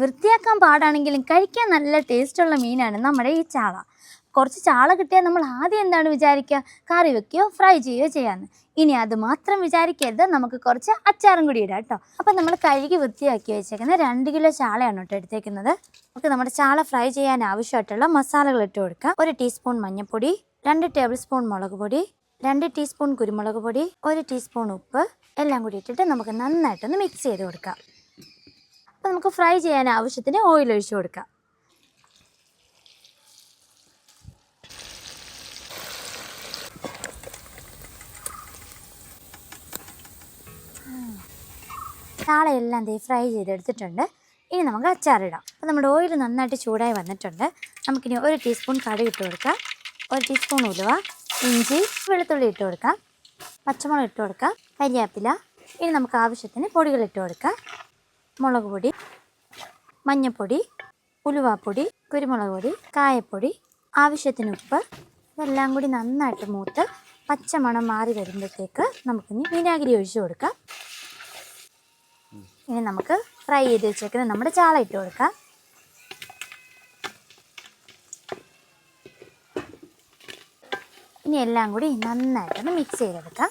വൃത്തിയാക്കാൻ പാടാണെങ്കിലും കഴിക്കാൻ നല്ല ടേസ്റ്റുള്ള മീനാണ് നമ്മുടെ ഈ ചാള. കുറച്ച് ചാള കിട്ടിയാൽ നമ്മൾ ആദ്യം എന്താണ് വിചാരിക്കുക? കറി വെക്കുകയോ ഫ്രൈ ചെയ്യുകയോ ചെയ്യാമെന്ന് ഇനി അത് മാത്രം വിചാരിക്കരുത്. നമുക്ക് കുറച്ച് അച്ചാറും കൂടി ഇടാം കേട്ടോ. അപ്പം നമ്മൾ കഴുകി വൃത്തിയാക്കി വെച്ചേക്കുന്ന രണ്ട് കിലോ ചാളയാണ് കേട്ടോ എടുത്തേക്കുന്നത്. നമുക്ക് നമ്മുടെ ചാള ഫ്രൈ ചെയ്യാൻ ആവശ്യമായിട്ടുള്ള മസാലകൾ ഇട്ട് കൊടുക്കാം. ഒരു ടീസ്പൂൺ മഞ്ഞൾപ്പൊടി രണ്ട് ടേബിൾ സ്പൂൺ മുളക് പൊടി രണ്ട് ടീസ്പൂൺ കുരുമുളക് പൊടി ഒരു ടീസ്പൂൺ ഉപ്പ്. എല്ലാം കൂടി ഇട്ടിട്ട് നമുക്ക് നന്നായിട്ടൊന്ന് മിക്സ് ചെയ്ത് കൊടുക്കാം. അപ്പോൾ നമുക്ക് ഫ്രൈ ചെയ്യാൻ ആവശ്യത്തിന് ഓയിൽ ഒഴിച്ചു കൊടുക്കാം. ചാളയെല്ലാം ദേ ഫ്രൈ ചെയ്തെടുത്തിട്ടുണ്ട്. ഇനി നമുക്ക് അച്ചാറിടാം. അപ്പോൾ നമ്മുടെ ഓയിൽ നന്നായിട്ട് ചൂടായി വന്നിട്ടുണ്ട്. നമുക്കിനി ഒരു ടീസ്പൂൺ കടുക് ഇട്ട് കൊടുക്കാം. ഒരു ടീസ്പൂൺ ഉലുവ ഇഞ്ചി വെളുത്തുള്ളി ഇട്ട് കൊടുക്കാം. പച്ചമുളക് ഇട്ട് കൊടുക്കാം. കരിയാപ്പില. ഇനി നമുക്ക് ആവശ്യത്തിന് പൊടികൾ ഇട്ട് കൊടുക്കാം. മുളക് പൊടി മഞ്ഞൾപ്പൊടി ഉലുവാപ്പൊടി കുരുമുളക് പൊടി കായപ്പൊടി ആവശ്യത്തിന് ഉപ്പ് ഇതെല്ലാം കൂടി നന്നായിട്ട് മൂത്ത് പച്ചമണം മാറി വരുമ്പോഴത്തേക്ക് നമുക്കിനി വിനാഗിരി ഒഴിച്ചു കൊടുക്കാം. ഇനി നമുക്ക് ഫ്രൈ ചെയ്ത് വെച്ചേക്കുന്ന നമ്മുടെ ചാള ഇട്ട് കൊടുക്കാം. ഇനി എല്ലാം കൂടി നന്നായിട്ടൊന്ന് മിക്സ് ചെയ്തെടുക്കാം.